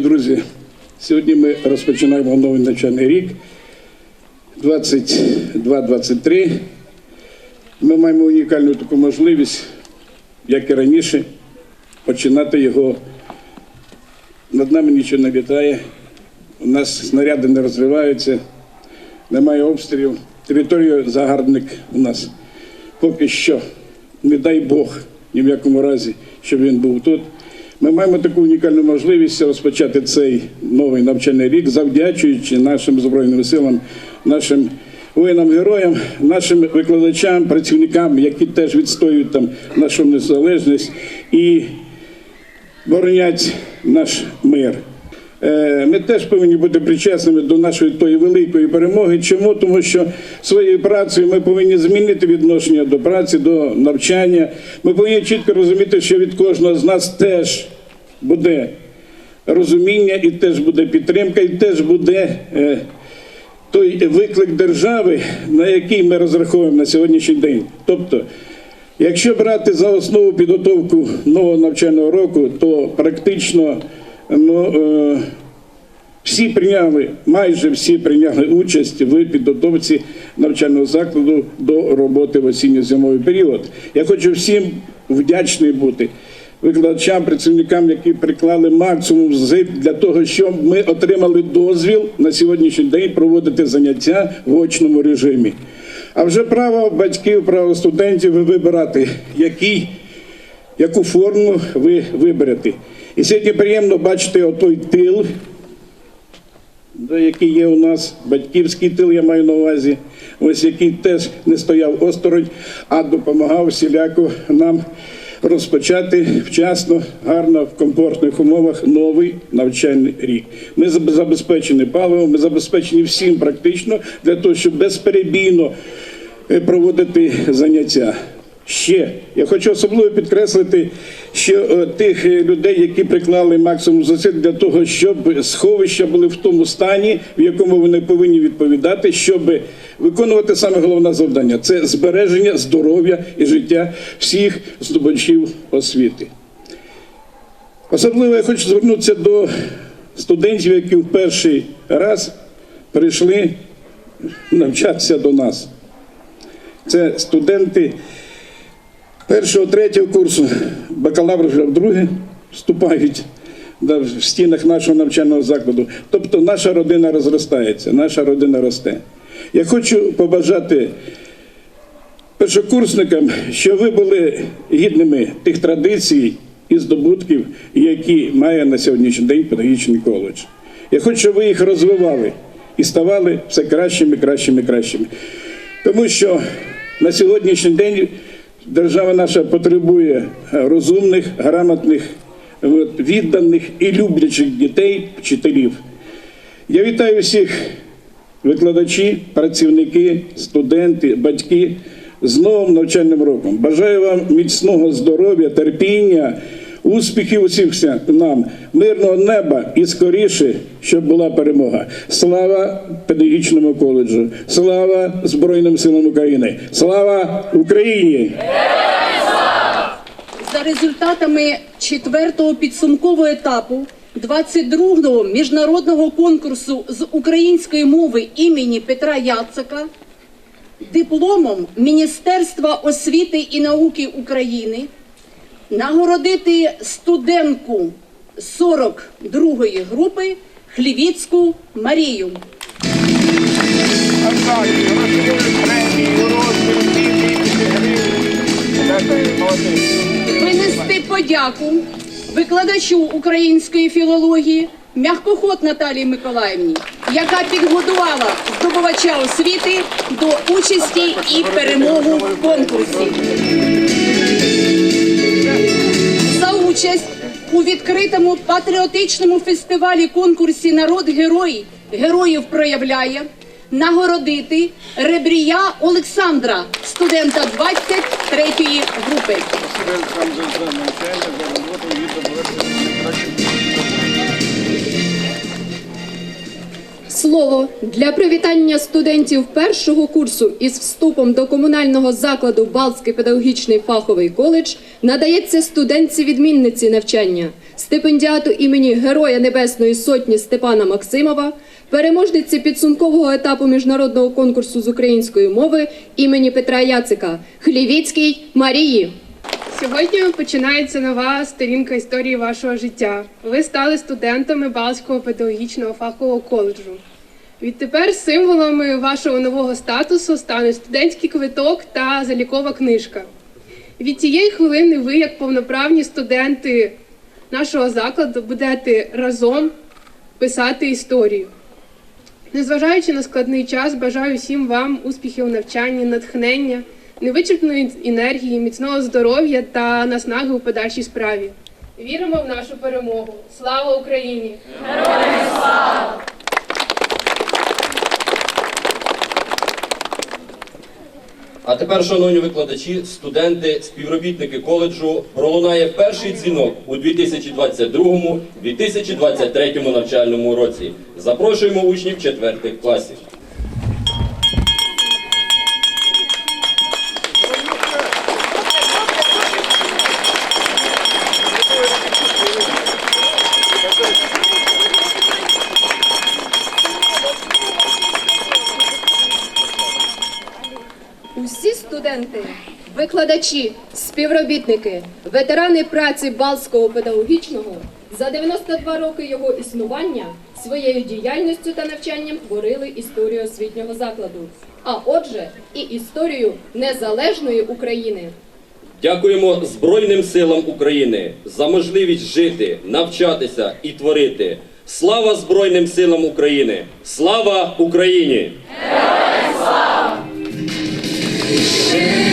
Шановні друзі, сьогодні ми розпочинаємо новий навчальний рік 22-23. Ми маємо унікальну таку можливість, як і раніше, починати його. Над нами нічого не літає, у нас снаряди не розвиваються, немає обстрілів. Територія загарбник у нас поки що, не дай Бог, ні в якому разі, щоб він був тут. Ми маємо таку унікальну можливість розпочати цей новий навчальний рік, завдячуючи нашим Збройним силам, нашим воїнам-героям, нашим викладачам, працівникам, які теж відстоюють там нашу незалежність і боронять наш мир. Е, Ми теж повинні бути причесними до нашої тої великої перемоги. Чому? Тому що своєю працею ми повинні змінити відношення до праці, до навчання. Ми повинні чітко розуміти, що від кожного з нас теж буде розуміння, і теж буде підтримка, і теж буде е, той виклик держави, на який ми розраховуємо на сьогоднішній день. Тобто, якщо брати за основу підготовку нового навчального року, то практично ну, е, всі прийняли, майже всі прийняли участь в підготовці навчального закладу до роботи в осінньо-зимовий період. Я хочу всім вдячний бути викладачам, працівникам, які приклали максимум зусиль для того, щоб ми отримали дозвіл на сьогоднішній день проводити заняття в очному режимі. А вже право батьків, право студентів вибирати, який яку форму ви виберете. І сьогодні приємно бачити отой тил, який є у нас, батьківський тил, я маю на увазі, ось який теж не стояв осторонь, а допомагав всіляко нам розпочати вчасно, гарно, в комфортних умовах новий навчальний рік. Ми забезпечені паливом, ми забезпечені всім практично для того, щоб безперебійно е, проводити заняття. Ще я хочу особливо підкреслити, що е, тих е, людей, які приклали максимум зусиль для того, щоб сховища були в тому стані, в якому вони повинні відповідати, щоб виконувати саме головне завдання це збереження здоров'я і життя всіх здобувачів освіти. Особливо я хочу звернутися до студентів, які в перший раз прийшли навчатися до нас. Це студенти першого, третього курсу, бакалаври вже вдруге вступають в стінах нашого навчального закладу. Тобто наша родина розростається, наша родина росте. Я хочу побажати першокурсникам, що ви були гідними тих традицій і здобутків, які має на сьогоднішній день педагогічний коледж. Я хочу, щоб ви їх розвивали і ставали все кращими, кращими, кращими. Тому що на сьогоднішній день держава наша потребує розумних, грамотних, відданих і люблячих дітей, вчителів. Я вітаю всіх викладачі, працівники, студенти, батьки з новим навчальним роком. Бажаю вам міцного здоров'я, терпіння, успіхів усіх нам, мирного неба і скоріше, щоб була перемога. Слава педагогічному коледжу, слава Збройним силам України, слава Україні! За результатами четвертого підсумкового етапу 22-го міжнародного конкурсу з української мови імені Петра Яцика дипломом Міністерства освіти і науки України нагородити студентку 42-ї групи Хлівіцьку Марію. Винести подяку викладачу української філології м'якоход Наталії Миколаївні, яка підготувала здобувача освіти до участі і перемогу в конкурсі. Участь у відкритому патріотичному фестивалі конкурсі Народ герої героїв проявляє нагородити Ребрія Олександра, студента 23-ї групи. Слово для привітання студентів першого курсу із вступом до комунального закладу Балтський педагогічний фаховий коледж надається студентці відмінниці навчання стипендіату імені Героя Небесної Сотні Степана Максимова, переможниці підсумкового етапу міжнародного конкурсу з української мови імені Петра Яцика Хлівіцькій Марії. Сьогодні починається нова сторінка історії вашого життя. Ви стали студентами Балського педагогічного фахового коледжу. Відтепер символами вашого нового статусу стануть студентський квиток та залікова книжка. Від цієї хвилини ви, як повноправні студенти нашого закладу, будете разом писати історію. Незважаючи на складний час, бажаю всім вам успіхів у навчанні, натхнення, невичерпної енергії, міцного здоров'я та наснаги у подальшій справі. Віримо в нашу перемогу. Слава Україні! А тепер, шановні викладачі, студенти, співробітники коледжу, пролунає перший дзвінок у 2022-2023 навчальному році. Запрошуємо учнів четвертих класів. Усі студенти, викладачі, співробітники, ветерани праці Балтського педагогічного за 92 роки його існування своєю діяльністю та навчанням творили історію освітнього закладу, а отже, і історію незалежної України. Дякуємо Збройним силам України за можливість жити, навчатися і творити. Слава Збройним силам України! Слава Україні! Наші